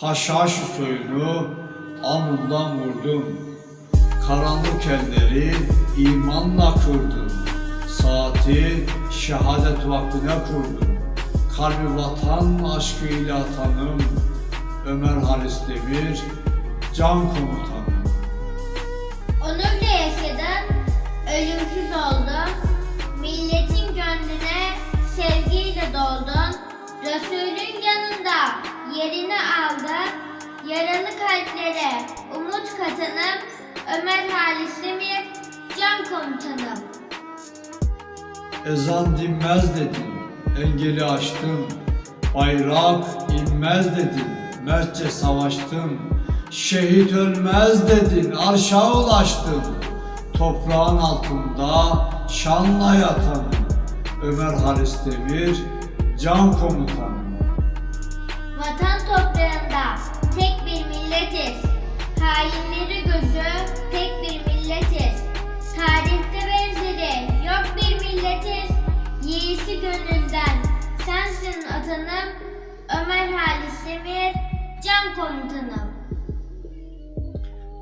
Haşhaş soyunu alnından vurdum. Karanlık elleri imanla kırdım. Saati şehadet vaktine kurdum. Kalbi vatan aşkıyla atanım. Ömer Halis Demir, can komutanım. Onurla yaşadın, ölümsüz oldun. Milletin gönlüne sevgiyle doldun. Resulün yanında yerini aldın. Yaralı kalplere umut katanım. Ömer Halis Demir, can komutanım. Ezan dinmez dedin, engeli aştın. Bayrak inmez dedin, mertçe savaştın. Şehit ölmez dedin, arşa ulaştın. Toprağın altında şanla yatanım. Ömer Halis Demir, can komutanım. Vatan toprağında Halis Demir can komutanım.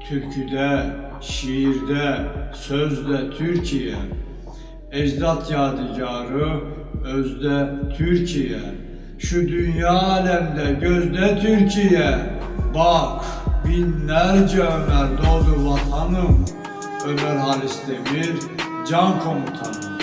Türküde, şiirde, sözde Türkiye. Ecdat yadigarı, özde Türkiye. Şu dünya alemde gözde Türkiye. Bak binlerce Ömer doğdu vatanım. Ömer Halis Demir, can komutanım.